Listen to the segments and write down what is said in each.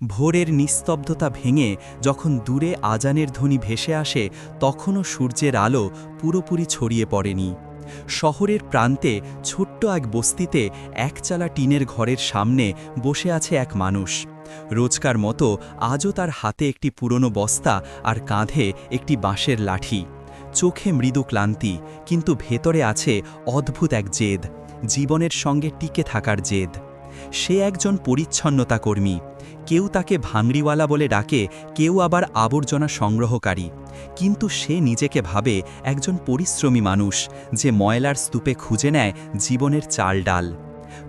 ভোরের নিস্তব্ধতা ভেঙে যখন দূরে আজানের ধ্বনি ভেসে আসে, তখনও সূর্যের আলো পুরোপুরি ছড়িয়ে পড়েনি। শহরের প্রান্তে ছোট্ট এক বস্তিতে একচালা টিনের ঘরের সামনে বসে আছে এক মানুষ। রোজকার মতো আজও তার হাতে একটি পুরনো বস্তা আর কাঁধে একটি বাঁশের লাঠি। চোখে মৃদু ক্লান্তি, কিন্তু ভেতরে আছে অদ্ভুত এক জেদ, জীবনের সঙ্গে টিকে থাকার জেদ। সে একজন পরিচ্ছন্নতা কর্মী কেউ তাকে ভাঙড়িওয়ালা বলে ডাকে, কেউ আবার আবর্জনা সংগ্রহকারী। কিন্তু সে নিজেকে ভাবে একজন পরিশ্রমী মানুষ যে ময়লার স্তূপে খুঁজে নেয় জীবনের চাল ডাল।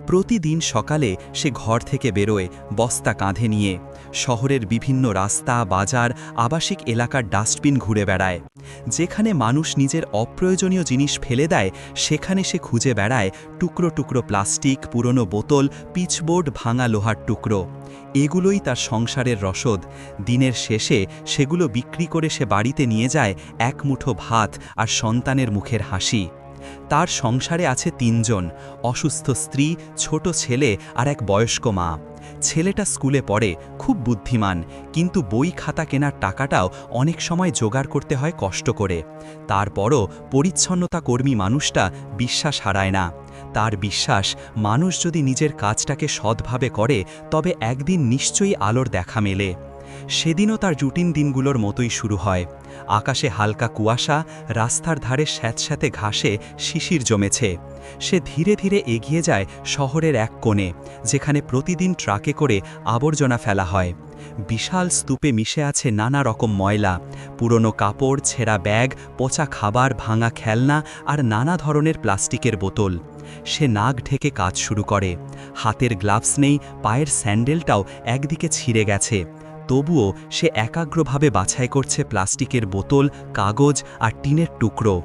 প্রতিদিন সকালে সে ঘর থেকে বেরোয়, বস্তা কাঁধে নিয়ে। শহরের বিভিন্ন রাস্তা, বাজার, আবাসিক এলাকার ডাস্টবিন ঘুরে বেড়ায়। যেখানে মানুষ নিজের অপ্রয়োজনীয় জিনিস ফেলে দেয়, সেখানে সে খুঁজে বেড়ায় টুকরো টুকরো প্লাস্টিক, পুরনো বোতল, পিচবোর্ড ভাঙা লোহার টুকরো। এগুলোই তার সংসারের রসদ। দিনের শেষে সেগুলো বিক্রি করে সে বাড়িতে নিয়ে যায় এক মুঠো ভাত আর সন্তানের মুখের হাসি। তার সংসারে আছে তিনজন, অসুস্থ স্ত্রী, ছোট ছেলে আর এক বয়স্ক মা। ছেলেটা স্কুলে পড়ে, খুব বুদ্ধিমান, কিন্তু বই খাতা কেনার টাকাটাও অনেক সময় জোগাড় করতে হয় কষ্ট করে। তারপরও পরিচ্ছন্নতা কর্মী মানুষটা বিশ্বাস হারায় না। তার বিশ্বাস, মানুষ যদি নিজের কাজটাকে সৎভাবে করে, তবে একদিন নিশ্চয়ই আলোর দেখা মেলে। সেদিনও তার জুটিন দিনগুলোর মতোই শুরু হয়। আকাশে হালকা কুয়াশা, রাস্তার ধারে স্যাঁতস্যাঁতে ঘাসে শিশির জমেছে। সে ধীরে ধীরে এগিয়ে যায় শহরের এক কোণে, যেখানে প্রতিদিন ট্রাকে করে আবর্জনা ফেলা হয়। বিশাল স্তূপে মিশে আছে নানা রকম ময়লা, পুরনো কাপড়, ছেঁড়া ব্যাগ, পচা খাবার, ভাঙা খেলনা আর নানা ধরনের প্লাস্টিকের বোতল। সে নাক ঢেকে কাজ শুরু করে। হাতের গ্লাভস নেই, পায়ের স্যান্ডেলটাও একদিকে ছিঁড়ে গেছে। তবুও সে একাগ্রভাবে বাছাই করছে প্লাস্টিকের বোতল, কাগজ আর টিনের টুকরো।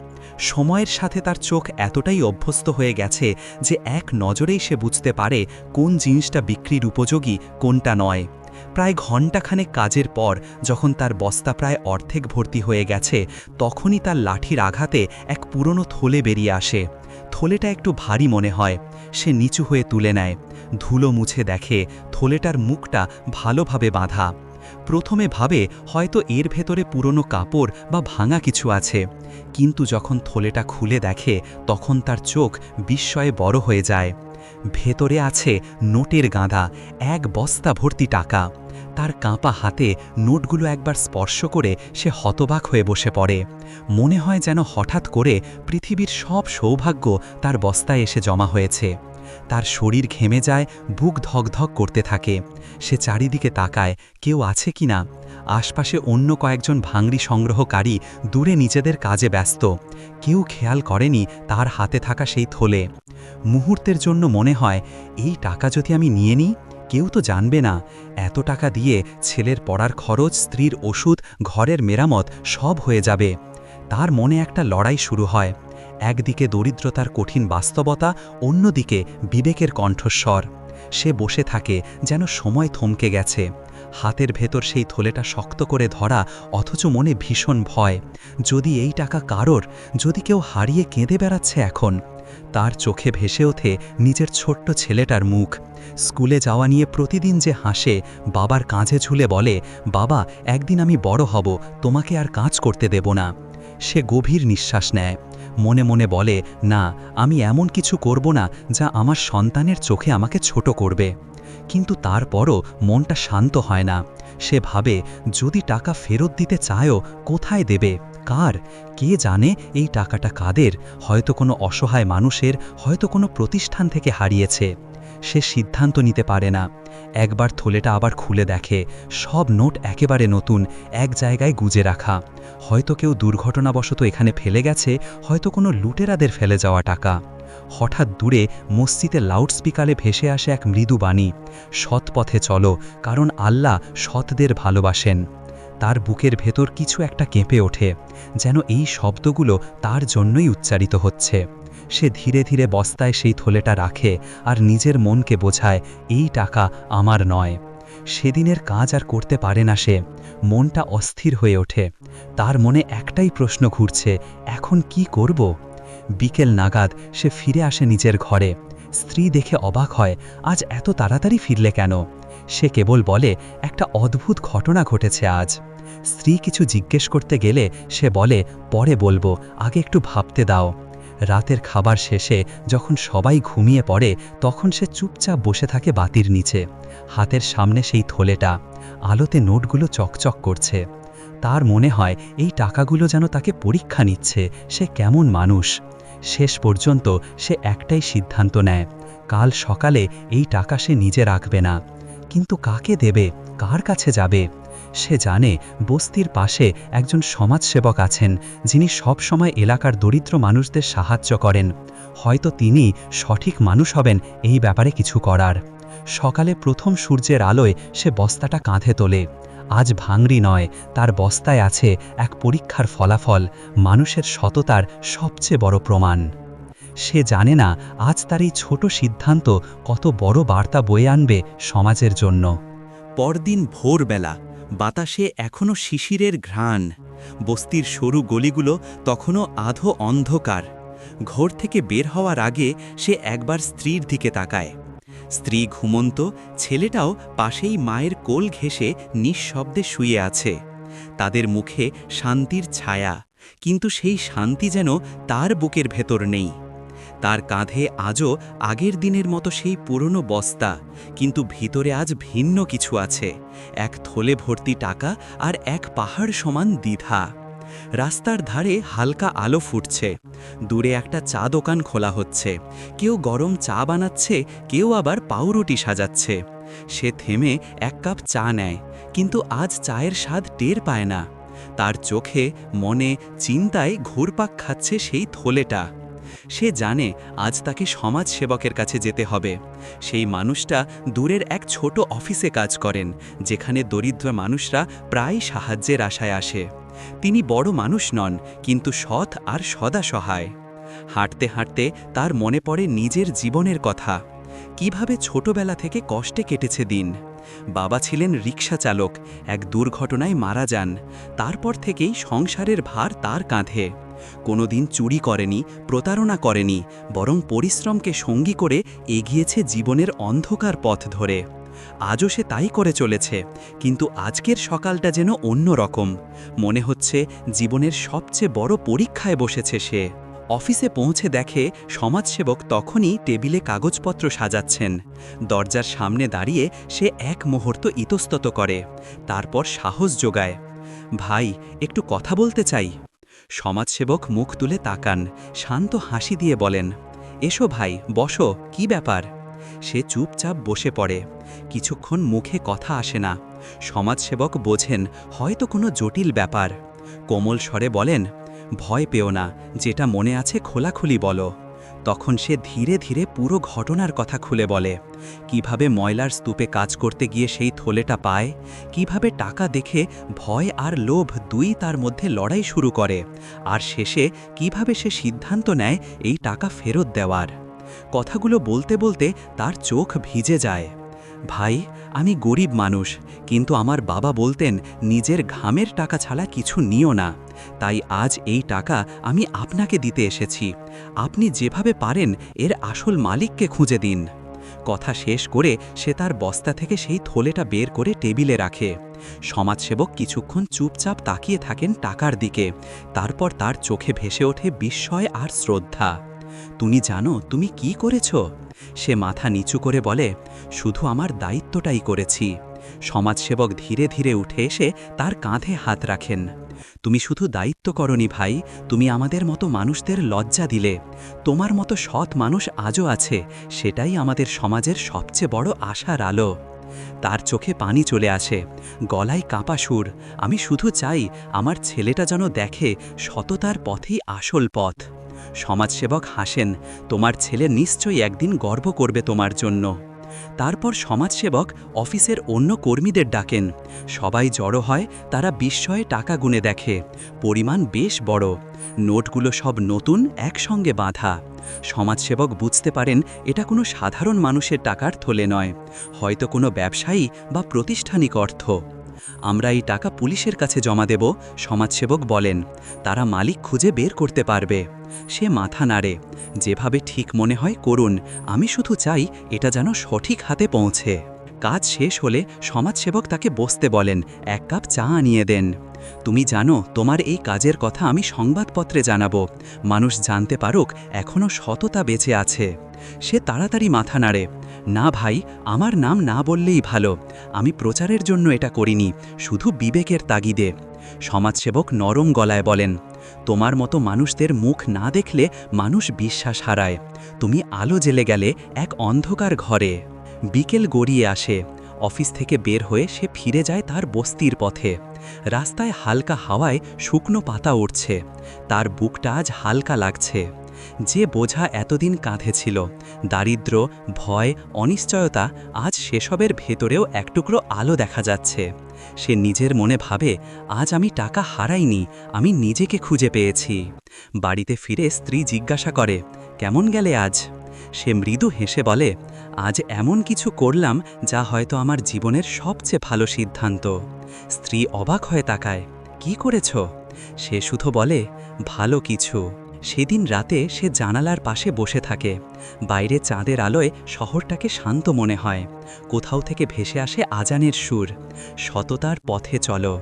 সময়ের সাথে তার চোখ এতটাই অভ্যস্ত হয়ে গেছে যে এক নজরেই সে বুঝতে পারে কোন জিনিসটা বিক্রির উপযোগী, কোনটা নয়। প্রায় ঘণ্টাখানেক কাজের পর যখন তার বস্তা প্রায় অর্ধেক ভর্তি হয়ে গেছে, তখনই তার লাঠির আঘাতে এক পুরনো থলে বেরিয়ে আসে। থলেটা একটু ভারী মনে হয়, সে নিচু হয়ে তুলে নেয়। ধুলো মুছে দেখে থলেটার মুখটা ভালোভাবে বাঁধা। প্রথমে ভাবে হয়তো এর ভেতরে পুরনো কাপড় বা ভাঙা কিছু আছে। কিন্তু যখন থলেটা খুলে দেখে, তখন তার চোখ বিস্ময়ে বড় হয়ে যায়। ভেতরে আছে নোটের গাঁদা, এক বস্তা ভর্তি টাকা। তার কাঁপা হাতে নোটগুলো একবার স্পর্শ করে সে হতবাক হয়ে বসে পড়ে। মনে হয় যেন হঠাৎ করে পৃথিবীর সব সৌভাগ্য তার বস্তায় এসে জমা হয়েছে। তার শরীর ঘেমে যায়, বুক ধকধক করতে থাকে। সে চারিদিকে তাকায়, কেউ আছে কি না? আশপাশে অন্য কয়েকজন ভাঙড়ি সংগ্রহকারী দূরে নিজেদের কাজে ব্যস্ত। কেউ খেয়াল করেনি তার হাতে থাকা সেই থলে। মুহূর্তের জন্য মনে হয়, এই টাকা যদি আমি নিয়ে নিই, কেউ তো জানবে না। এত টাকা দিয়ে ছেলের পড়ার খরচ, স্ত্রীর ওষুধ, ঘরের মেরামত সব হয়ে যাবে। তার মনে একটা লড়াই শুরু হয়। একদিকে দরিদ্রতার কঠিন বাস্তবতা, অন্যদিকে বিবেকের কণ্ঠস্বর। সে বসে থাকে যেন সময় থমকে গেছে। হাতের ভেতর সেই থলেটা শক্ত করে ধরা অথচ মনে ভীষণ ভয়। যদি এই টাকা কারোর, যদি কেউ হারিয়ে কেঁদে বেড়াচ্ছে এখন? তার চোখে ভেসে ওঠে নিজের ছোট্ট ছেলেটার মুখ। স্কুলে যাওয়া নিয়ে প্রতিদিন যে হাসে, বাবার কাঁধে ঝুলে বলে, বাবা, একদিন আমি বড় হব, তোমাকে আর কাজ করতে দেব না। সে গভীর নিঃশ্বাস নেয়। মনে মনে বলে, না, আমি এমন কিছু করব না যা আমার সন্তানের চোখে আমাকে ছোট করবে। কিন্তু তারপরও মনটা শান্ত হয় না। সে ভাবে, যদি টাকা ফেরত দিতে চায়ও, কোথায় দেবে? কার? কে জানে এই টাকাটা কাদের? হয়তো কোনো অসহায় মানুষের, হয়তো কোনো প্রতিষ্ঠান থেকে হারিয়েছে। সে সিদ্ধান্ত নিতে পারে না। একবার থলেটা আবার খুলে দেখে, সব নোট একেবারে নতুন, এক জায়গায় গুজে রাখা। হয়তো কেউ দুর্ঘটনাবশত এখানে ফেলে গেছে, হয়তো কোনো লুটেরাদের ফেলে যাওয়া টাকা। হঠাৎ দূরে মসজিদে লাউডস্পিকারে ভেসে আসে এক মৃদু বাণী, সৎ পথে চলো, কারণ আল্লাহ সৎদের ভালোবাসেন। তার বুকের ভেতর কিছু একটা কেঁপে ওঠে, যেন এই শব্দগুলো তার জন্যই উচ্চারিত হচ্ছে। সে ধীরে ধীরে বস্তায় সেই থলেটা রাখে আর নিজের মনকে বোঝায়, এই টাকা আমার নয়। সেদিনের কাজ আর করতে পারে না সে। মনটা অস্থির হয়ে ওঠে। তার মনে একটাই প্রশ্ন ঘুরছে, এখন কি করব? বিকেল নাগাদ সে ফিরে আসে নিজের ঘরে। স্ত্রী দেখে অবাক হয়, আজ এত তাড়াতাড়ি ফিরলে কেন? সে কেবল বলে, একটা অদ্ভুত ঘটনা ঘটেছে আজ। স্ত্রী কিছু জিজ্ঞেস করতে গেলে সে বলে, পরে বলব, আগে একটু ভাবতে দাও। রাতের খাবার শেষে যখন সবাই ঘুমিয়ে পড়ে, তখন সে চুপচাপ বসে থাকে বাতির নিচে। হাতের সামনে সেই থলেটা। আলোতে নোটগুলো চকচক করছে। তার মনে হয়, এই টাকাগুলো যেন তাকে পরীক্ষা নিচ্ছে, সে কেমন মানুষ। শেষ পর্যন্ত সে একটাই সিদ্ধান্ত নেয়, কাল সকালে এই টাকা সে নিজে রাখবে না। কিন্তু কাকে দেবে? কার কাছে যাবে? সে জানে বস্তির পাশে একজন সমাজসেবক আছেন, যিনি সব সময় এলাকার দরিদ্র মানুষদের সাহায্য করেন। হয়তো তিনি সঠিক মানুষ হবেন এই ব্যাপারে কিছু করার। সকালে প্রথম সূর্যের আলোয় সে বস্তাটা কাঁধে তোলে। আজ ভাঙড়ি নয়, তার বস্তায় আছে এক পরীক্ষার ফলাফল, মানুষের সততার সবচেয়ে বড় প্রমাণ। সে জানে না আজ তার এই ছোট সিদ্ধান্ত কত বড় বার্তা বয়ে আনবে সমাজের জন্য। পরদিন ভোরবেলা বাতাসে এখনও শিশিরের ঘ্রাণ। বস্তির সরু গলিগুলো তখনও আধো অন্ধকার। ঘর থেকে বের হওয়ার আগে সে একবার স্ত্রীর দিকে তাকায়। স্ত্রী ঘুমন্ত, ছেলেটাও পাশেই মায়ের কোল ঘেঁষে নিঃশব্দে শুয়ে আছে। তাদের মুখে শান্তির ছায়া, কিন্তু সেই শান্তি যেন তার বুকের ভেতর নেই। তার কাঁধে আজও আগের দিনের মতো সেই পুরনো বস্তা, কিন্তু ভিতরে আজ ভিন্ন কিছু আছে। এক থলে ভর্তি টাকা আর এক পাহাড় সমান দ্বিধা। রাস্তার ধারে হালকা আলো ফুটছে। দূরে একটা চা দোকান খোলা হচ্ছে। কেউ গরম চা বানাচ্ছে, কেউ আবার পাউরুটি সাজাচ্ছে। সে থেমে এক কাপ চা নেয়, কিন্তু আজ চায়ের স্বাদ টের পায় না। তার চোখে, মনে, চিন্তায় ঘুরপাক খাচ্ছে সেই থলেটা। সে জানে আজ তাকে সমাজসেবকের কাছে যেতে হবে। সেই মানুষটা দূরের এক ছোট অফিসে কাজ করেন, যেখানে দরিদ্র মানুষরা প্রায় সাহায্যের আশায় আসে। তিনি বড় মানুষ নন, কিন্তু সৎ আর সদা সহায়। হাঁটতে হাঁটতে তার মনে পড়ে নিজের জীবনের কথা। কীভাবে ছোটবেলা থেকে কষ্টে কেটেছে দিন। বাবা ছিলেন রিক্সা চালক, এক দুর্ঘটনায় মারা যান। তারপর থেকেই সংসারের ভার তার কাঁধে। কোনোদিন চুরি করেনি, প্রতারণা করেনি, বরং পরিশ্রমকে সঙ্গী করে এগিয়েছে জীবনের অন্ধকার পথ ধরে। আজও সে তাই করে চলেছে, কিন্তু আজকের সকালটা যেন অন্য রকম। মনে হচ্ছে জীবনের সবচেয়ে বড় পরীক্ষায় বসেছে সে। অফিসে পৌঁছে দেখে সমাজসেবক তখনই টেবিলে কাগজপত্র সাজাচ্ছেন। দরজার সামনে দাঁড়িয়ে সে এক মুহূর্ত ইতস্তত করে, তারপর সাহস যোগায়। ভাই, একটু কথা বলতে চাই। সমাজসেবক মুখ তুলে তাকান, শান্ত হাসি দিয়ে বলেন, এসো ভাই, বসো, কি ব্যাপার? সে চুপচাপ বসে পড়ে। কিছুক্ষণ মুখে কথা আসে না। সমাজসেবক বোঝেন, হয়তো কোনো জটিল ব্যাপার। কোমল স্বরে বলেন, ভয় পেও না, যেটা মনে আছে খোলাখুলি বলো। তখন সে ধীরে ধীরে পুরো ঘটনার কথা খুলে বলে। কীভাবে ময়লার স্তূপে কাজ করতে গিয়ে সেই থলেটা পায়, কীভাবে টাকা দেখে ভয় আর লোভ দুই তার মধ্যে লড়াই শুরু করে, আর শেষে কীভাবে সে সিদ্ধান্ত নেয় এই টাকা ফেরত দেওয়ার। কথাগুলো বলতে বলতে তার চোখ ভিজে যায়। ভাই, আমি গরিব মানুষ, কিন্তু আমার বাবা বলতেন, নিজের ঘামের টাকা ছাড়া কিছু নিও না। তাই আজ এই টাকা আমি আপনাকে দিতে এসেছি। আপনি যেভাবে পারেন এর আসল মালিককে খুঁজে দিন। কথা শেষ করে সে তার বস্তা থেকে সেই থলেটা বের করে টেবিলে রাখে। সমাজসেবক কিছুক্ষণ চুপচাপ তাকিয়ে থাকেন টাকার দিকে। তারপর তার চোখে ভেসে ওঠে বিস্ময় আর শ্রদ্ধা। তুমি জানো, তুমি কি করেছ? সে মাথা নিচু করে বলে, শুধু আমার দায়িত্বটাই করেছি। সমাজসেবক ধীরে ধীরে উঠে এসে তার কাঁধে হাত রাখেন। তুমি শুধু দায়িত্ব করনি ভাই, তুমি আমাদের মতো মানুষদের লজ্জা দিলে। তোমার মতো সৎ মানুষ আজও আছে, সেটাই আমাদের সমাজের সবচেয়ে বড় আশার আলো। তার চোখে পানি চলে আসে, গলায় কাঁপা সুর। আমি শুধু চাই আমার ছেলেটা যেন দেখে সততার পথেই আসল পথ। সমাজসেবক হাসেন, তোমার ছেলে নিশ্চয়ই একদিন গর্ব করবে তোমার জন্য। তারপর সমাজসেবক অফিসের অন্য কর্মীদের ডাকেন। সবাই জড়ো হয়, তারা বিস্ময়ে টাকা গুনে দেখে। পরিমাণ বেশ বড়। নোটগুলো সব নতুন, একসঙ্গে বাঁধা। সমাজসেবক বুঝতে পারেন, এটা কোনো সাধারণ মানুষের টাকার থলে নয়। হয়তো কোনো ব্যবসায়ী বা প্রতিষ্ঠানিক অর্থ। আমরা এই টাকা পুলিশের কাছে জমা দেব, সমাজসেবক বলেন। তারা মালিক খুঁজে বের করতে পারবে। সে মাথা নাড়ে। যেভাবে ঠিক মনে হয় করুন। আমি শুধু চাই এটা যেন সঠিক হাতে পৌঁছে। কাজ শেষ হলে সমাজসেবক তাকে বসতে বলেন, এক কাপ চা আনিয়ে দেন। তুমি জানো, তোমার এই কাজের কথা আমি সংবাদপত্রে জানাব। মানুষ জানতে পারুক এখনও সততা বেঁচে আছে। সে তাড়াতাড়ি মাথা নাড়ে। না ভাই, আমার নাম না বললেই ভালো। আমি প্রচারের জন্য এটা করিনি, শুধু বিবেকের তাগিদে। সমাজসেবক নরম গলায় বলেন, তোমার মতো মানুষদের মুখ না দেখলে মানুষ বিশ্বাস হারায়। তুমি আলো জেলে গেলে এক অন্ধকার ঘরে। বিকেল গড়িয়ে আসে, অফিস থেকে বের হয়ে সে ফিরে যায় তার বস্তির পথে। রাস্তায় হালকা হাওয়ায় শুকনো পাতা উঠছে তার বুকটা আজ হালকা লাগছে। যে বোঝা এতদিন কাঁধে ছিল। দারিদ্র, ভয়, অনিশ্চয়তা আজ সেসবের ভেতরেও একটুকরো আলো দেখা যাচ্ছে। সে নিজের মনে ভাবে, আজ আমি টাকা হারাইনি, আমি নিজেকে খুঁজে পেয়েছি। বাড়িতে ফিরে স্ত্রী জিজ্ঞাসা করে, কেমন গেলে আজ? সে মৃদু হেসে বলে, আজ এমন কিছু করলাম যা হয়তো আমার জীবনের সবচেয়ে ভালো সিদ্ধান্ত। স্ত্রী অবাক হয়ে তাকায়, কি করেছ? সে শুধু বলে, ভালো কিছু। সেদিন রাতে সে জানালার পাশে বসে থাকে। বাইরে চাঁদের আলোয় শহরটাকে শান্ত মনে হয়। কোথাও থেকে ভেসে আসে আজানের সুর। সততার পথে চলো।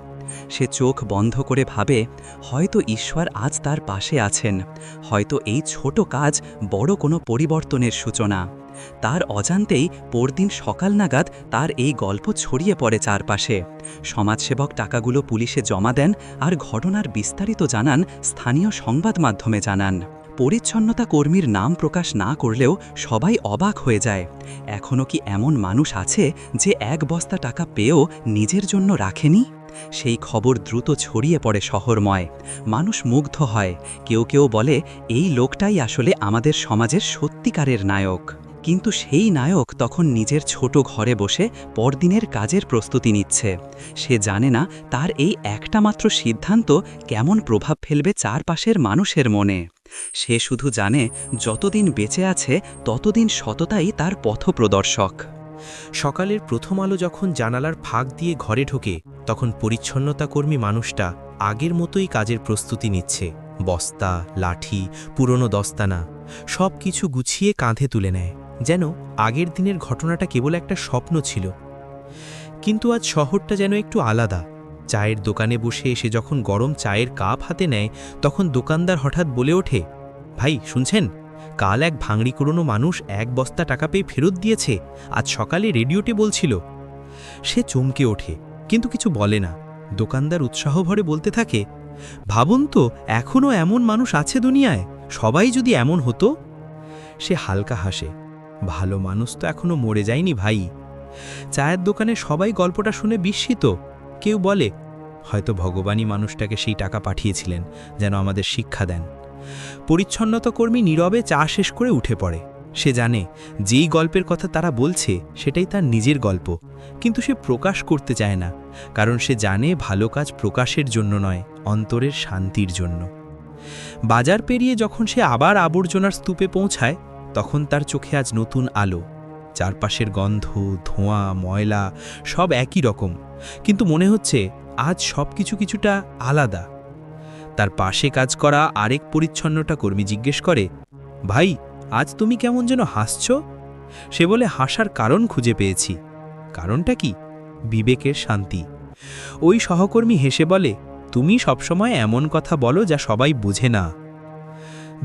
সে চোখ বন্ধ করে ভাবে, হয়তো ঈশ্বর আজ তার পাশে আছেন। হয়তো এই ছোট কাজ বড় কোনো পরিবর্তনের সূচনা। তার অজান্তেই পরদিন সকাল নাগাদ তার এই গল্প ছড়িয়ে পড়ে চারপাশে। সমাজসেবক টাকাগুলো পুলিশে জমা দেন আর ঘটনার বিস্তারিত জানান স্থানীয় সংবাদ মাধ্যমে জানান। পরিচ্ছন্নতা কর্মীর নাম প্রকাশ না করলেও সবাই অবাক হয়ে যায়। এখনও কি এমন মানুষ আছে যে এক বস্তা টাকা পেয়েও নিজের জন্য রাখেনি? সেই খবর দ্রুত ছড়িয়ে পড়ে শহরময়। মানুষ মুগ্ধ হয়। কেউ কেউ বলে, এই লোকটাই আসলে আমাদের সমাজের সত্যিকারের নায়ক। কিন্তু সেই নায়ক তখন নিজের ছোট ঘরে বসে পরদিনের কাজের প্রস্তুতি নিচ্ছে। সে জানে না তার এই একটা মাত্র সিদ্ধান্ত কেমন প্রভাব ফেলবে চারপাশের মানুষের মনে। সে শুধু জানে, যতদিন বেঁচে আছে, ততদিন সততাই তার পথপ্রদর্শক। সকালের প্রথম আলো যখন জানালার ফাঁক দিয়ে ঘরে ঢোকে, তখন পরিচ্ছন্নতা কর্মী মানুষটা আগের মতোই কাজের প্রস্তুতি নিচ্ছে। বস্তা, লাঠি, পুরনো দস্তানা সব কিছু গুছিয়ে কাঁধে তুলে নেয়। যেন আগের দিনের ঘটনাটা কেবল একটা স্বপ্ন ছিল। কিন্তু আজ শহরটা যেন একটু আলাদা। চায়ের দোকানে বসে এসে যখন গরম চায়ের কাপ হাতে নেয়, তখন দোকানদার হঠাৎ বলে ওঠে, ভাই, শুনছেন? কাল এক ভাঙড়ি কুড়োনো মানুষ এক বস্তা টাকা পেয়ে ফেরত দিয়েছে। আজ সকালে রেডিওতে বলছিল। সে চমকে ওঠে, কিন্তু কিছু বলে না। দোকানদার উৎসাহ ভরে বলতে থাকে, ভাবুন তো এখনও এমন মানুষ আছে দুনিয়ায়। সবাই যদি এমন হতো? সে হালকা হাসে ভালো মানুষ তো এখনও মরে যায়নি ভাই। চায়ের দোকানে সবাই গল্পটা শুনে বিস্মিত। কেউ বলে, হয়তো ভগবানই মানুষটাকে সেই টাকা পাঠিয়েছিলেন, যেন আমাদের শিক্ষা দেন। পরিচ্ছন্নতা কর্মী নীরবে চা শেষ করে উঠে পড়ে। সে জানে, যেই গল্পের কথা তারা বলছে, সেটাই তার নিজের গল্প। কিন্তু সে প্রকাশ করতে চায় না, কারণ সে জানে ভালো কাজ প্রকাশের জন্য নয়, অন্তরের শান্তির জন্য। বাজার পেরিয়ে যখন সে আবার আবর্জনার স্তূপে পৌঁছায় তখন তার চোখে আজ নতুন আলো। চারপাশের গন্ধ, ধোঁয়া, ময়লা সব একই রকম। কিন্তু মনে হচ্ছে আজ সব কিছু কিছুটা আলাদা। তার পাশে কাজ করা আরেক পরিচ্ছন্নতা কর্মী জিজ্ঞেস করে, ভাই, আজ তুমি কেমন যেন হাসছ? সে বলে, হাসার কারণ খুঁজে পেয়েছি। কারণটা কি? বিবেকের শান্তি। ওই সহকর্মী হেসে বলে, তুমি সবসময় এমন কথা বলো যা সবাই বুঝে না।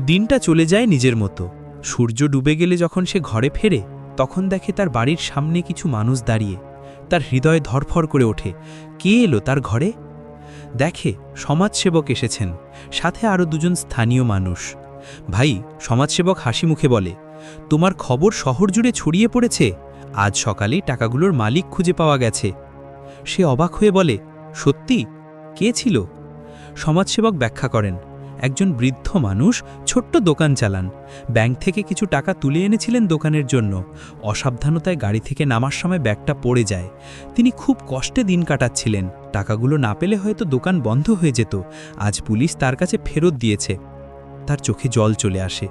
দিনটা চলে যায় নিজের মতো। সূর্য ডুবে গেলে যখন সে ঘরে ফেরে, তখন দেখে তার বাড়ির সামনে কিছু মানুষ দাঁড়িয়ে, তার হৃদয় ধরফর করে ওঠে, কে এলো তার ঘরে? দেখে সমাজসেবক এসেছেন, সাথে আরও দুজন স্থানীয় মানুষ। ভাই, সমাজসেবক হাসি মুখে বলে, তোমার খবর শহর জুড়ে ছড়িয়ে পড়েছে, আজ সকালেই টাকাগুলোর মালিক খুঁজে পাওয়া গেছে। সে অবাক হয়ে বলে, সত্যি? কে ছিল? সমাজসেবক ব্যাখ্যা করেন একজন বৃদ্ধ মানুষ ছোট্ট দোকান চালান। ব্যাংক থেকে কিছু টাকা তুলে এনেছিলেন দোকানের জন্য। অসাবধানতায় গাড়ি থেকে নামার সময় ব্যাগটা পড়ে যায়। তিনি খুব কষ্টে দিন কাটাচ্ছিলেন। টাকাগুলো না পেলে হয়তো দোকান বন্ধ হয়ে যেত। আজ পুলিশ তার কাছে ফেরত দিয়েছে। তার চোখে জল চলে আসে।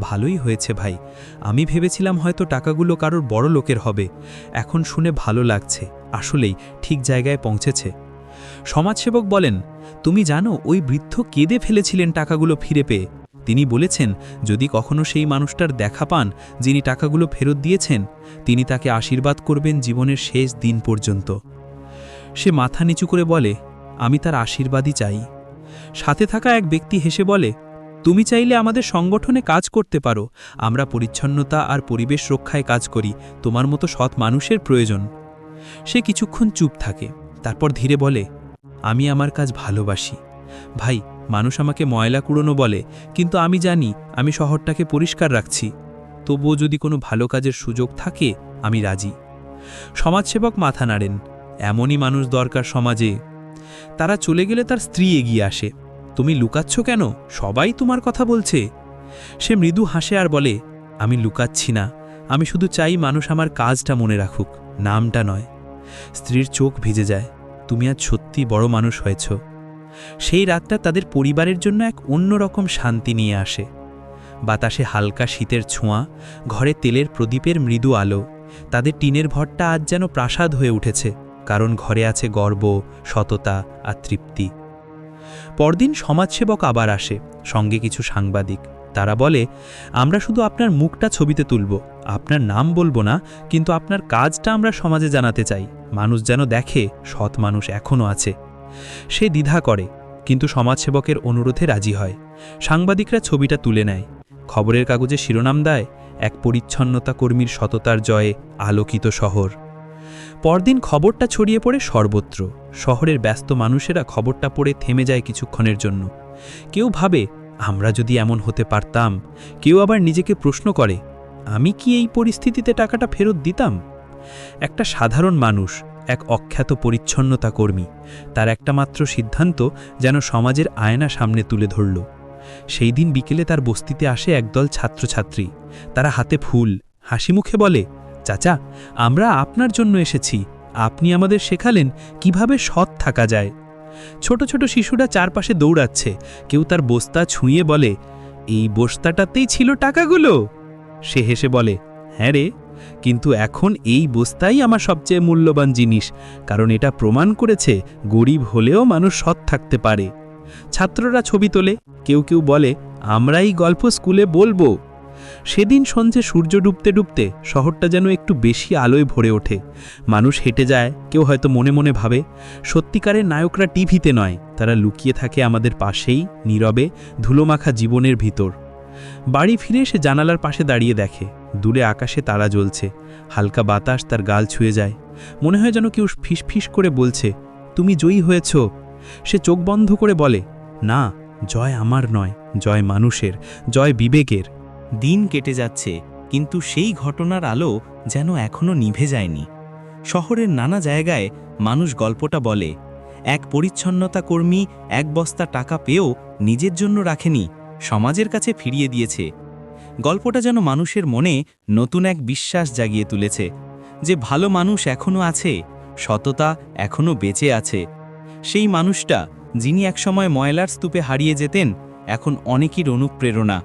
ভালোই হয়েছে ভাই। আমি ভেবেছিলাম হয়তো টাকাগুলো কারোর বড় লোকের হবে। এখন শুনে ভালো লাগছে। আসলেই ঠিক জায়গায় পৌঁছেছে। সমাজসেবক বলেন, তুমি জানো ওই বৃদ্ধ কেঁদে ফেলেছিলেন টাকাগুলো ফিরে পেয়ে। তিনি বলেছেন, যদি কখনো সেই মানুষটার দেখা পান যিনি টাকাগুলো ফেরত দিয়েছেন, তিনি তাকে আশীর্বাদ করবেন জীবনের শেষ দিন পর্যন্ত। সে মাথা নিচু করে বলে, আমি তার আশীর্বাদই চাই। সাথে থাকা এক ব্যক্তি হেসে বলে, তুমি চাইলে আমাদের সংগঠনে কাজ করতে পারো। আমরা পরিচ্ছন্নতা আর পরিবেশ রক্ষায় কাজ করি। তোমার মতো সৎ মানুষের প্রয়োজন। সে কিছুক্ষণ চুপ থাকে, তারপর ধীরে বলে আমি আমার কাজ ভালোবাসি। ভাই, মানুষ আমাকে ময়লা কুড়োনো বলে, কিন্তু আমি জানি আমি শহরটাকে পরিষ্কার রাখছি। তবুও যদি কোনো ভালো কাজের সুযোগ থাকে, আমি রাজি। সমাজসেবক মাথা নাড়েন, এমনই মানুষ দরকার সমাজে। তারা চলে গেলে তার স্ত্রী এগিয়ে আসে। তুমি লুকাচ্ছ কেন? সবাই তোমার কথা বলছে। সে মৃদু হাসে আর বলে, আমি লুকাচ্ছি না। আমি শুধু চাই মানুষ আমার কাজটা মনে রাখুক, নামটা নয়। স্ত্রীর চোখ ভিজে যায়। তুমি আজ সত্যি বড় মানুষ হয়েছ। সেই রাতটা তাদের পরিবারের জন্য এক অন্যরকম শান্তি নিয়ে আসে। বাতাসে হালকা শীতের ছোঁয়া, ঘরে তেলের প্রদীপের মৃদু আলো, তাদের টিনের ভরটা আজ যেন প্রাসাদ হয়ে উঠেছে, কারণ ঘরে আছে গর্ব, সততা আর তৃপ্তি। পরদিন সমাজসেবক আবার আসে, সঙ্গে কিছু সাংবাদিক। তারা বলে, আমরা শুধু আপনার মুখটা ছবিতে তুলব। আপনার নাম বলব না, কিন্তু আপনার কাজটা আমরা সমাজে জানাতে চাই। মানুষ যেন দেখে, সৎ মানুষ এখনও আছে সে দ্বিধা করে, কিন্তু সমাজসেবকের অনুরোধে রাজি হয়। সাংবাদিকরা ছবিটা তুলে নেয়। খবরের কাগজে শিরোনাম দেয়, এক পরিচ্ছন্নতা কর্মীর সততার জয়ে আলোকিত শহর পরদিন খবরটা ছড়িয়ে পড়ে সর্বত্র। শহরের ব্যস্ত মানুষেরা খবরটা পড়ে থেমে যায় কিছুক্ষণের জন্য। কেউ ভাবে আমরা যদি এমন হতে পারতাম, কেউ আবার নিজেকে প্রশ্ন করে, আমি কি এই পরিস্থিতিতে টাকাটা ফেরত দিতাম? একটা সাধারণ মানুষ, এক অখ্যাত পরিচ্ছন্নতা কর্মী, তার একটা মাত্র সিদ্ধান্ত যেন সমাজের আয়না সামনে তুলে ধরল। সেই দিন বিকেলে তার বস্তিতে আসে একদল ছাত্রছাত্রী। তারা হাতে ফুল, হাসি মুখে বলে, চাচা, আমরা আপনার জন্য এসেছি। আপনি আমাদের শেখালেন কীভাবে সৎ থাকা যায়। ছোট ছোট শিশুরা চারপাশে দৌড়াচ্ছে। কেউ তার বস্তা ছুঁয়ে বলে, এই বস্তাটাতেই ছিল টাকাগুলো? সে হেসে বলে হ্যাঁ রে, কিন্তু এখন এই বস্তাই আমার সবচেয়ে মূল্যবান জিনিস, কারণ এটা প্রমাণ করেছে গরিব হলেও মানুষ সৎ থাকতে পারে। ছাত্ররা ছবি তোলে, কেউ কেউ বলে, আমরাই গল্প স্কুলে বলব। সেদিন সন্ধে সূর্য ডুবতে ডুবতে শহরটা যেন একটু বেশি আলোয় ভরে ওঠে। মানুষ হেঁটে যায়, কেউ হয়তো মনে মনে ভাবে, সত্যিকারের নায়করা টিভিতে নয়, তারা লুকিয়ে থাকে আমাদের পাশেই, নীরবে, ধুলোমাখা জীবনের ভিতর। বাড়ি ফিরে সে জানালার পাশে দাঁড়িয়ে দেখে, দূরে আকাশে তারা জ্বলছে, হালকা বাতাস তার গাল ছুঁয়ে যায়। মনে হয় যেন কেউ ফিসফিস করে বলছে, তুমি জয়ী হয়েছ। সে চোখ বন্ধ করে বলে, না, জয় আমার নয়, জয় মানুষের, জয় বিবেকের। দিন কেটে যাচ্ছে, কিন্তু সেই ঘটনার আলো যেন এখনও নিভে যায়নি। শহরের নানা জায়গায় মানুষ গল্পটা বলে, এক পরিচ্ছন্নতা কর্মী এক বস্তা টাকা পেয়েও নিজের জন্য রাখেনি, সমাজের কাছে ফিরিয়ে দিয়েছে। গল্পটা যেন মানুষের মনে নতুন এক বিশ্বাস জাগিয়ে তুলেছে, যে ভালো মানুষ এখনও আছে, সততা এখনও বেঁচে আছে। সেই মানুষটা যিনি একসময় ময়লার স্তূপে হারিয়ে যেতেন, এখন অনেকের অনুপ্রেরণা।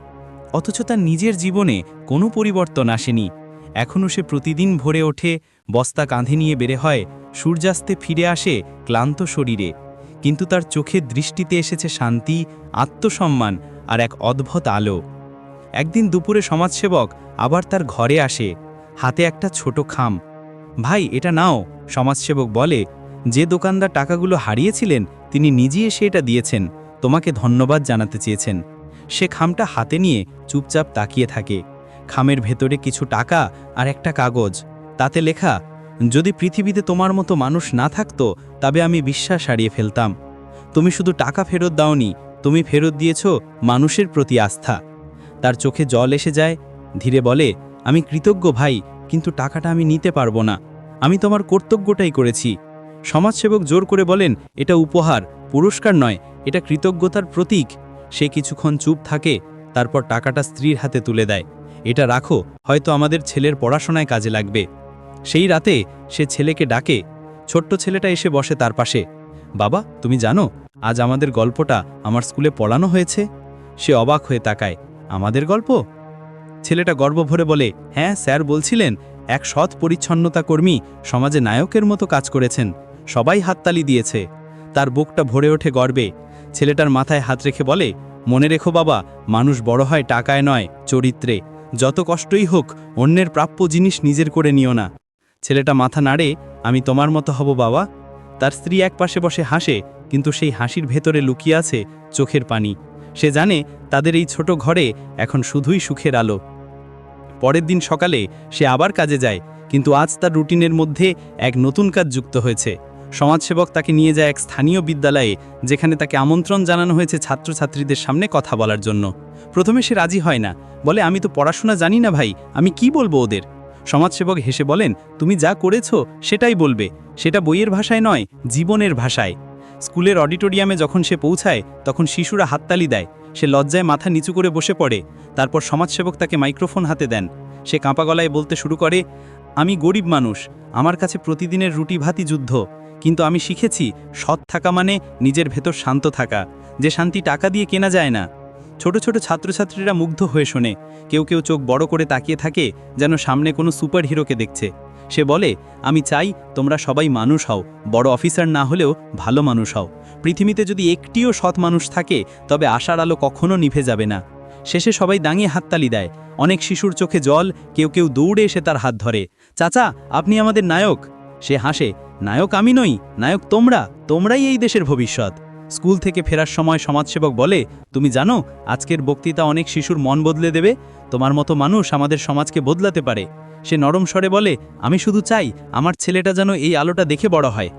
অথচ তার নিজের জীবনে কোনো পরিবর্তন আসেনি। এখনও সে প্রতিদিন ভরে ওঠে, বস্তা কাঁধে নিয়ে বেড়ে হয়, সূর্যাস্তে ফিরে আসে ক্লান্ত শরীরে। কিন্তু তার চোখের দৃষ্টিতে এসেছে শান্তি, আত্মসম্মান আর এক অদ্ভুত আলো। একদিন দুপুরে সমাজসেবক আবার তার ঘরে আসে, হাতে একটা ছোট খাম। ভাই, এটা নাও, সমাজসেবক বলে। যে দোকানদার টাকাগুলো হারিয়েছিলেন, তিনি নিজেই এসে এটা দিয়েছেন, তোমাকে ধন্যবাদ জানাতে চেয়েছেন। সে খামটা হাতে নিয়ে চুপচাপ তাকিয়ে থাকে। খামের ভেতরে কিছু টাকা আর একটা কাগজ। তাতে লেখা, যদি পৃথিবীতে তোমার মতো মানুষ না থাকতো, তবে আমি বিশ্বাস হারিয়ে ফেলতাম। তুমি শুধু টাকা ফেরত দাওনি, তুমি ফেরত দিয়েছ মানুষের প্রতি আস্থা। তার চোখে জল এসে যায়, ধীরে বলে, আমি কৃতজ্ঞ ভাই, কিন্তু টাকাটা আমি নিতে পারব না। আমি তোমার কর্তব্যটাই করেছি। সমাজসেবক জোর করে বলেন, এটা উপহার, পুরস্কার নয়, এটা কৃতজ্ঞতার প্রতীক। সে কিছুক্ষণ চুপ থাকে, তারপর টাকাটা স্ত্রীর হাতে তুলে দেয়। এটা রাখো, হয়তো আমাদের ছেলের পড়াশোনায় কাজে লাগবে। সেই রাতে সে ছেলেকে ডাকে, ছোট্ট ছেলেটা এসে বসে তার পাশে। বাবা, তুমি জানো, আজ আমাদের গল্পটা আমার স্কুলে পড়ানো হয়েছে? সে অবাক হয়ে তাকায়, আমাদের গল্প? ছেলেটা গর্ব ভরে বলে হ্যাঁ স্যার বলছিলেন, এক সৎ পরিচ্ছন্নতা কর্মী সমাজে নায়কের মতো কাজ করেছেন, সবাই হাততালি দিয়েছে। তার বুকটা ভরে ওঠে গর্বে। ছেলেটার মাথায় হাত রেখে বলে, মনে রেখো বাবা, মানুষ বড় হয় টাকায় নয়, চরিত্রে। যত কষ্টই হোক, অন্যের প্রাপ্য জিনিস নিজের করে নিও না। ছেলেটা মাথা নাড়ে, আমি তোমার মতো হব বাবা। তার স্ত্রী এক পাশে বসে হাসে, কিন্তু সেই হাসির ভেতরে লুকিয়ে আছে চোখের পানি। সে জানে তাদের এই ছোট ঘরে এখন শুধুই সুখের আলো। পরের দিন সকালে সে আবার কাজে যায়, কিন্তু আজ তার রুটিনের মধ্যে এক নতুন কাজ যুক্ত হয়েছে। সমাজসেবক তাকে নিয়ে যায় এক স্থানীয় বিদ্যালয়ে, যেখানে তাকে আমন্ত্রণ জানানো হয়েছে ছাত্রছাত্রীদের সামনে কথা বলার জন্য। প্রথমে সে রাজি হয় না, বলে, আমি তো পড়াশোনা জানি না ভাই, আমি কি বলব ওদের? সমাজসেবক হেসে বলেন, তুমি যা করেছ, সেটাই বলবে। সেটা বইয়ের ভাষায় নয়, জীবনের ভাষায়। স্কুলের অডিটোরিয়ামে যখন সে পৌঁছায়, তখন শিশুরা হাততালি দেয়। সে লজ্জায় মাথা নিচু করে বসে পড়ে। তারপর সমাজসেবক তাকে মাইক্রোফোন হাতে দেন। সে কাঁপা গলায় বলতে শুরু করে, আমি গরিব মানুষ, আমার কাছে প্রতিদিনের রুটি ভাতি যুদ্ধ। কিন্তু আমি শিখেছি, সৎ থাকা মানে নিজের ভেতর শান্ত থাকা, যে শান্তি টাকা দিয়ে কেনা যায় না। ছোট ছোট ছাত্রছাত্রীরা মুগ্ধ হয়ে শোনে, কেউ কেউ চোখ বড় করে তাকিয়ে থাকে যেন সামনে কোনো সুপার হিরোকে দেখছে। সে বলে, আমি চাই তোমরা সবাই মানুষ হও, বড় অফিসার না হলেও ভালো মানুষ হও। পৃথিবীতে যদি একটিও সৎ মানুষ থাকে, তবে আশার আলো কখনো নিভে যাবে না। শেষে সবাই দাঁড়িয়ে হাততালি দেয়। অনেক শিশুর চোখে জল, কেউ কেউ দৌড়ে এসে তার হাত ধরে। চাচা, আপনি আমাদের নায়ক। সে হাসে, নায়ক আমি নই, নায়ক তোমরা, তোমরাই এই দেশের ভবিষ্যৎ। স্কুল থেকে ফেরার সময় সমাজসেবক বলে, তুমি জানো, আজকের বক্তৃতা অনেক শিশুর মন বদলে দেবে, তোমার মতো মানুষ আমাদের সমাজকে বদলাতে পারে। সে নরম স্বরে বলে, আমি শুধু চাই আমার ছেলেটা যেন এই আলোটা দেখে বড় হয়।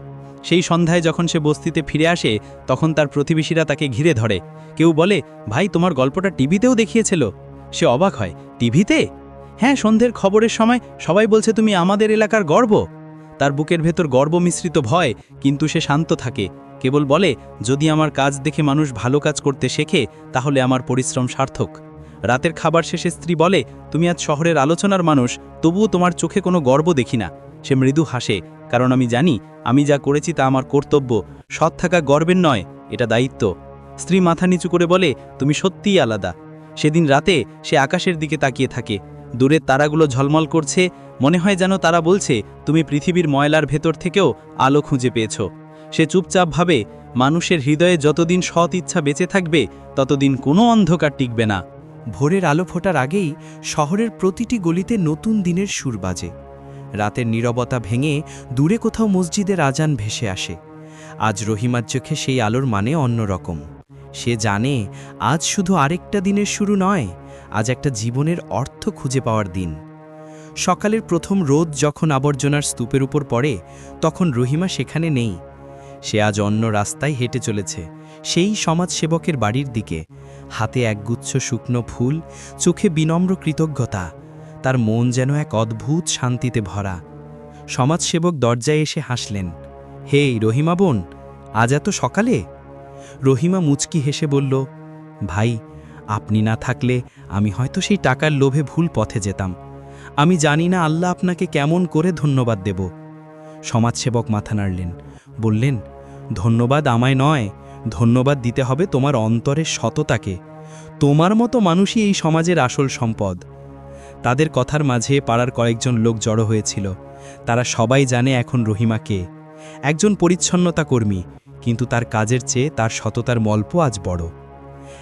সেই সন্ধ্যায় যখন সে বস্তিতে ফিরে আসে, তখন তার প্রতিবেশীরা তাকে ঘিরে ধরে। কেউ বলে, ভাই, তোমার গল্পটা টিভিতেও দেখিয়েছিল। সে অবাক হয়, টিভিতে? হ্যাঁ সন্ধ্যের খবরের সময় সবাই বলছে তুমি আমাদের এলাকার গর্ব। তার বুকের ভেতর গর্ব মিশ্রিত ভয়, কিন্তু সে শান্ত থাকে। কেবল বলে, যদি আমার কাজ দেখে মানুষ ভালো কাজ করতে শেখে, তাহলে আমার পরিশ্রম সার্থক। রাতের খাবার শেষে স্ত্রী বলে, তুমি আজ শহরের আলোচনার মানুষ, তবুও তোমার চোখে কোনো গর্ব দেখি না। সে মৃদু হাসে, কারণ আমি জানি, আমি যা করেছি তা আমার কর্তব্য। সৎ থাকা গর্বের নয়, এটা দায়িত্ব। স্ত্রী মাথা নিচু করে বলে, তুমি সত্যিই আলাদা। সেদিন রাতে সে আকাশের দিকে তাকিয়ে থাকে। দূরের তারাগুলো ঝলমল করছে মনে হয় যেন তারা বলছে, তুমি পৃথিবীর ময়লার ভেতর থেকেও আলো খুঁজে পেয়েছ। সে চুপচাপ ভাবে, মানুষের হৃদয়ে যতদিন সৎ ইচ্ছা বেঁচে থাকবে, ততদিন কোনো অন্ধকার টিকবে না। ভোরের আলো ফোটার আগেই শহরের প্রতিটি গলিতে নতুন দিনের সুর বাজে। রাতের নীরবতা ভেঙে দূরে কোথাও মসজিদের আজান ভেসে আসে। আজ রহিমার চোখে সেই আলোর মানে অন্যরকম সে জানে, আজ শুধু আরেকটা দিনের শুরু নয়, আজ একটা জীবনের অর্থ খুঁজে পাওয়ার দিন। সকালের প্রথম রোদ যখন আবর্জনার স্তূপের উপর পড়ে, তখন রহিমা সেখানে নেই। সে আজ অন্য রাস্তায় হেঁটে চলেছে, সেই সমাজসেবকের বাড়ির দিকে। হাতে একগুচ্ছ শুকনো ফুল, চোখে বিনম্র কৃতজ্ঞতা। তার মন যেন এক অদ্ভুত শান্তিতে ভরা। সমাজসেবক দরজায় এসে হাসলেন হে রহিমা বোন, আজ এত সকালে? রহিমা মুচকি হেসে বলল, ভাই, আপনি না থাকলে আমি হয়তো সেই টাকার লোভে ভুল পথে যেতাম। আমি জানি না আল্লাহ আপনাকে কেমন করে ধন্যবাদ দেব। সমাজসেবক মাথা নাড়লেন, বললেন, ধন্যবাদ আমায় নয়, ধন্যবাদ দিতে হবে তোমার অন্তরের সততাকে। তোমার মতো মানুষই এই সমাজের আসল সম্পদ। তাদের কথার মাঝে পাড়ার কয়েকজন লোক জড়ো হয়েছিল। তারা সবাই জানে এখন রহিমা কে। একজন পরিচ্ছন্নতা কর্মী, কিন্তু তার কাজের চেয়ে তার সততার মল্প আজ বড়।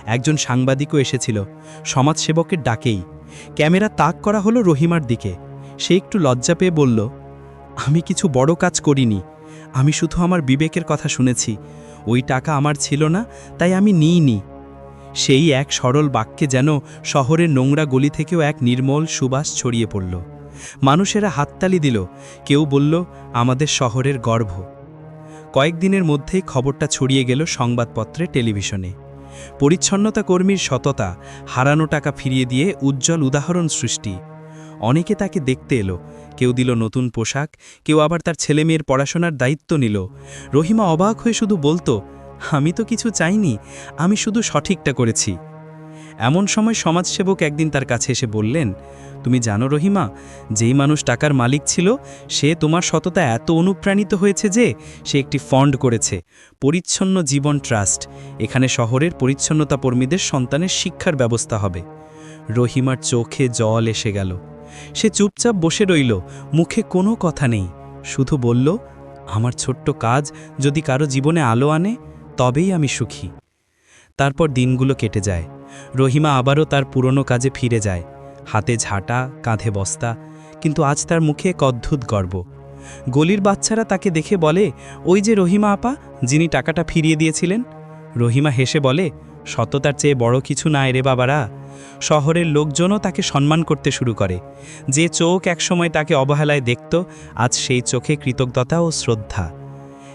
একজন সাংবাদিকও এসেছিল। সমাজসেবকের ডাকেই। ক্যামেরা তাক করা হলো রহিমার দিকে। সে একটু লজ্জা পেয়ে বলল, আমি কিছু বড় কাজ করিনি। আমি শুধু আমার বিবেকের কথা শুনেছি। ওই টাকা আমার ছিল না, তাই আমি নিইনি। সেই এক সরল বাক্যে যেন শহরের নোংরা গলি থেকেও এক নির্মল সুবাস ছড়িয়ে পড়ল। মানুষেরা হাততালি দিল। কেউ বলল, আমাদের শহরের গর্ভ। কয়েকদিনের মধ্যেই খবরটা ছড়িয়ে গেল সংবাদপত্রে, টেলিভিশনে। পরিচ্ছন্নতা কর্মীর সততা, হারানো টাকা ফিরিয়ে দিয়ে উজ্জ্বল উদাহরণ সৃষ্টি। অনেকে তাকে দেখতে এলো, কেউ দিল নতুন পোশাক, কেউ আবার তার ছেলেমেয়ের পড়াশোনার দায়িত্ব নিল। রহিমা অবাক হয়ে শুধু বলতো, আমি তো কিছু চাইনি, আমি শুধু সঠিকটা করেছি। এমন সময় সমাজসেবক একদিন তার কাছে এসে বললেন, তুমি জানো রহিমা, যেই মানুষ টাকার মালিক ছিল, সে তোমার সততা এত অনুপ্রাণিত হয়েছে যে সে একটি ফন্ড করেছে, পরিচ্ছন্ন জীবন ট্রাস্ট এখানে শহরের পরিচ্ছন্নতা কর্মীদের সন্তানের শিক্ষার ব্যবস্থা হবে। রহিমার চোখে জল এসে গেল। সে চুপচাপ বসে রইল, মুখে কোনো কথা নেই, শুধু বলল, আমার ছোট্ট কাজ যদি কারও জীবনে আলো আনে, তবেই আমি সুখী। তারপর দিনগুলো কেটে যায়। রহিমা আবারও তার পুরনো কাজে ফিরে যায়। হাতে ঝাঁটা, কাঁধে বস্তা, কিন্তু আজ তার মুখে এক অদ্ভুত গর্ব। গলির বাচ্চারা তাকে দেখে বলে, ওই যে রহিমা আপা, যিনি টাকাটা ফিরিয়ে দিয়েছিলেন? রহিমা হেসে বলে, সততার চেয়ে বড় কিছু না এরে বাবারা। শহরের লোকজনও তাকে সম্মান করতে শুরু করে। যে চোখ একসময় তাকে অবহেলায় দেখত, আজ সেই চোখে কৃতজ্ঞতা ও শ্রদ্ধা।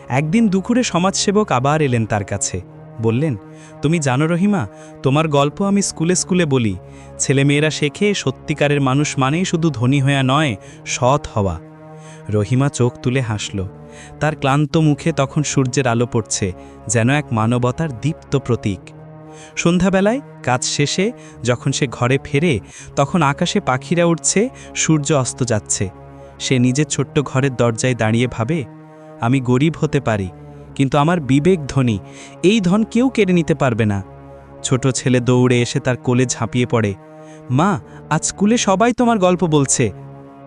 একদিন দুপুরে সমাজসেবক আবার এলেন তার কাছে। বললেন, তুমি জানো রহিমা, তোমার গল্প আমি স্কুলে স্কুলে বলি। ছেলেমেয়েরা শেখে, সত্যিকারের মানুষ মানেই শুধু ধনী হয়ে নয়, সৎ হওয়া। রহিমা চোখ তুলে হাসল। তার ক্লান্ত মুখে তখন সূর্যের আলো পড়ছে, যেন এক মানবতার দীপ্ত প্রতীক। সন্ধ্যাবেলায় কাজ শেষে যখন সে ঘরে ফেরে, তখন আকাশে পাখিরা উঠছে সূর্য অস্ত যাচ্ছে। সে নিজের ছোট্ট ঘরের দরজায় দাঁড়িয়ে ভাবে, আমি গরিব হতে পারি কিন্তু আমার বিবেক ধনী। এই ধন কেউ কেড়ে নিতে পারবে না। ছোট ছেলে দৌড়ে এসে তার কোলে ঝাঁপিয়ে পড়ে। মা, আজ স্কুলে সবাই তোমার গল্প বলছে।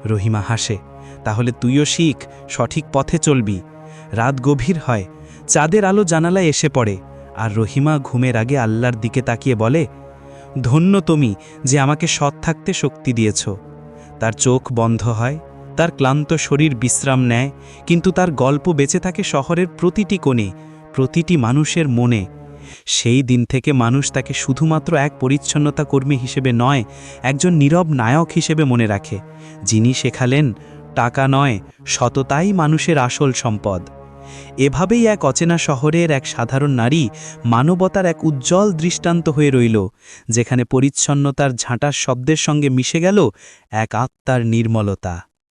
রহিমা হাসে। তাহলে তুইও শিখ, সঠিক পথে চলবি। রাত গভীর হয়, চাঁদের আলো জানালায় এসে পড়ে। আর রহিমা ঘুমের আগে আল্লাহর দিকে তাকিয়ে বলে, ধন্য তুমি যে আমাকে সৎ থাকতে শক্তি দিয়েছ। তার চোখ বন্ধ হয় তার ক্লান্ত শরীর বিশ্রাম নেয়, কিন্তু তার গল্প বেঁচে থাকে শহরের প্রতিটি কোণে, প্রতিটি মানুষের মনে। সেই দিন থেকে মানুষ তাকে শুধুমাত্র এক পরিচ্ছন্নতা কর্মী হিসেবে নয়, একজন নীরব নায়ক হিসেবে মনে রাখে, যিনি শেখালেন, টাকা নয়, সততাই মানুষের আসল সম্পদ। এভাবেই এক অচেনা শহরের এক সাধারণ নারী মানবতার এক উজ্জ্বল দৃষ্টান্ত হয়ে রইল, যেখানে পরিচ্ছন্নতার ঝাঁটার শব্দের সঙ্গে মিশে গেল এক আত্মার নির্মলতা।